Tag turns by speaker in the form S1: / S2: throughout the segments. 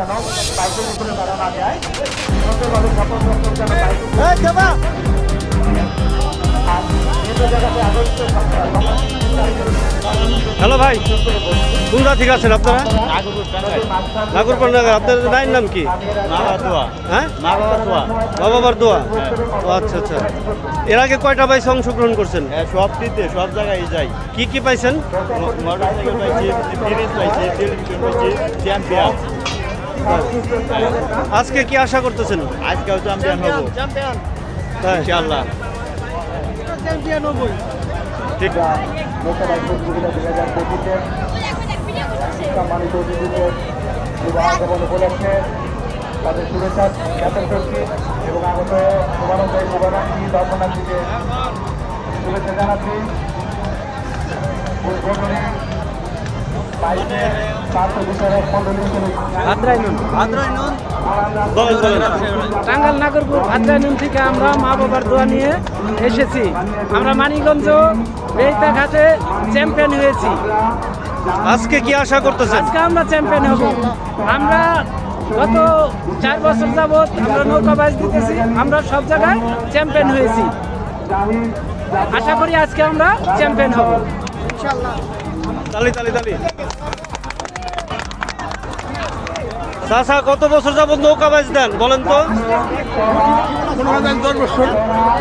S1: যেন বাইকের উপরে তারা না যায় সুন্দরভাবে সকল দর্শক যেন বাইকের আর মেট্রো জায়গাতে আগস্ট
S2: হ্যালো ভাই কোনটা ঠিক আছেন আপনারা? নাগরপান্ডাগার আপনাদের নাইয়ের নাম কি? হ্যাঁ? বাবার দোয়া। ও আচ্ছা আচ্ছা। এর আগে কয়টা বাইসে অংশগ্রহণ করছেন?
S3: সব দিতে সব জায়গায় যাই।
S2: কি কি পাইছেন?
S3: মোটরসাইকেল পাইছি পাইছি চ্যাম্পিয়ন
S2: আজকে কি আশা করতেছেন?
S3: আজকেও চ্যাম্পিয়ন হব ইনশাআল্লাহ
S2: ঠিক
S1: লোকসভা প্রতিযোগিতা দু হাজার পঁচিশে সম্মানিত অতিথিদের শুভ আগমন উপলক্ষে তাদের শুভেচ্ছা জ্ঞাপন করছি এবং আগত শুভানন্দ শুভাকাঙ্ক্ষী দর্শনার্থীকে শুভেচ্ছা জানাচ্ছি উদ্বোধনী
S4: টাঙ্গাল নাগরপুর ভাদ্রানুন থেকে আমরা মা বাবার দোয়া নিয়ে এসেছি। আমরা মানিকগঞ্জ বেইতা ঘাটে চ্যাম্পিয়ন হয়েছি।
S2: আজকে কি আশা করতেছেন?
S4: আজকে আমরা চ্যাম্পিয়ন হব। আমরা গত চার বছর যাবৎ আমরা নৌকা বাজ দিতেছি। আমরা সব জায়গায় চ্যাম্পিয়ন হয়েছি। আশা করি আজকে আমরা চ্যাম্পিয়ন হব।
S2: চাষা কত বছর যাবত নৌকা বাজ দেন বলেন তো?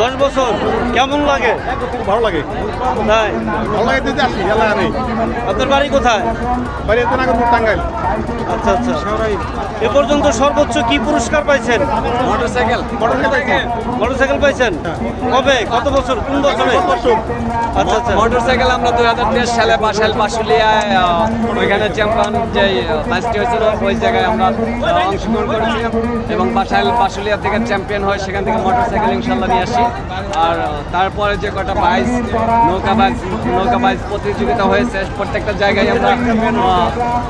S2: দশ বছর। কেমন লাগে?
S3: ভালো লাগে।
S2: তাই?
S3: ভালো লাগে দিতে আসি এলাকা নেই।
S2: আপনার বাড়ি কোথায়?
S3: বাড়ি নাগরপুর টাঙ্গাইল।
S2: আচ্ছা আচ্ছা। এ পর্যন্ত সর্বোচ্চ কি পুরস্কার পাইছেন?
S3: মোটরসাইকেল। মোটরসাইকেল পাইছি।
S2: মোটরসাইকেল পাইছেন? কবে? কত বছর? কোন বছরে? আচ্ছা আচ্ছা।
S5: মোটরসাইকেল আমরা দুই হাজার তেইশ সালে বাসাইল বাসুলিয়ায় ওইখানে চ্যাম্পিয়ন যে ম্যাচটি হয়েছিল ওই জায়গায় আমরা অংশগ্রহণ করেছিলাম। এবং বাসাইল বাসুলিয়া থেকে চ্যাম্পিয়ন হয় সেখান থেকে মোটরসাইকেল ইনশাল্লাহ নিয়ে আসি। আর তারপরে যে কটা বাইস নৌকা বাইস নৌকা বাইস প্রতিযোগিতা হয়েছে, প্রত্যেকটা জায়গায় আমরা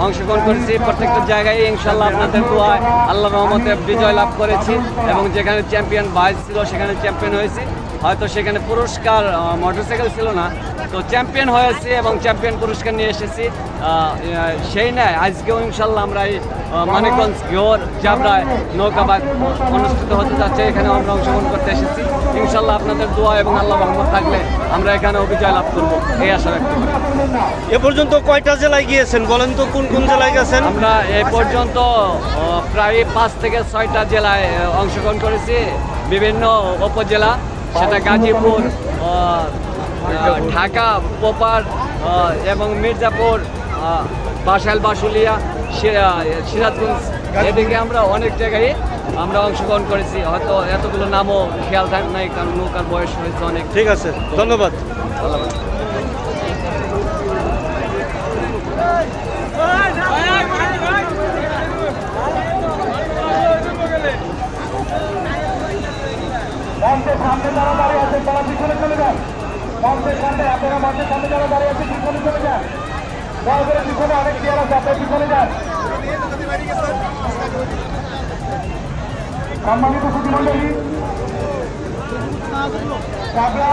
S5: অংশগ্রহণ করেছি। প্রত্যেকটা জায়গায় ইনশাল্লাহ আপনাদের দোয়ায় আল্লাহ রহমতে বিজয় লাভ করেছি এবং যেখানে চ্যাম্পিয়ন বাইস ছিল, সেখানে চ্যাম্পিয়ন হয়েছি। হয়তো সেখানে পুরস্কার মোটরসাইকেল ছিল না। তো চ্যাম্পিয়ন হয়েছে এবং চ্যাম্পিয়ন পুরস্কার নিয়ে এসেছি। সেই নয় আজকেও ইনশাল্লাহ আমরা এই মানিকগঞ্জ ঘিওর জাবরায় নৌকাবাদ অনুষ্ঠিত হতে যাচ্ছে। এখানে আমরা অংশগ্রহণ করতে এসেছি। ইনশাল্লাহ আপনাদের দোয়া এবং আল্লাহ রহমত থাকলে আমরা এখানে অভিজয় লাভ করব। এই আশা ব্যক্ত করি।
S2: এ পর্যন্ত কয়টা জেলায় গিয়েছেন? বলেন তো কোন কোন জেলায় গেছেন?
S5: আমরা এ পর্যন্ত প্রায় পাঁচ থেকে ছয়টা জেলায় অংশগ্রহণ করেছি। বিভিন্ন উপজেলা। সেটা গাজীপুর ঢাকা পোপার এবং মির্জাপুর বাসাল বাসুলিয়া সিরাজগঞ্জ। এদিকে আমরা অনেক জায়গায় আমরা অংশগ্রহণ করেছি। হয়তো এতগুলো নামও খেয়াল থাক নাই কারণ নৌকার বয়স হয়েছে অনেক।
S2: ঠিক আছে ধন্যবাদ।
S1: মঞ্চের সামনে যারা দাঁড়িয়ে আছেন তারা পিছনে চলে যান মঞ্চের সামনে আপনারা মঞ্চের সামনে যারা দাঁড়িয়ে আছেন পিছনে চলে যান দয়া করে পিছনে অনেক চেয়ার আছে আপনি পিছনে যান সম্মানিত সুধীমণ্ডলী চাবড়া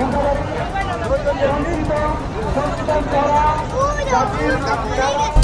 S1: ঐতিহ্যবাহী চাবড়া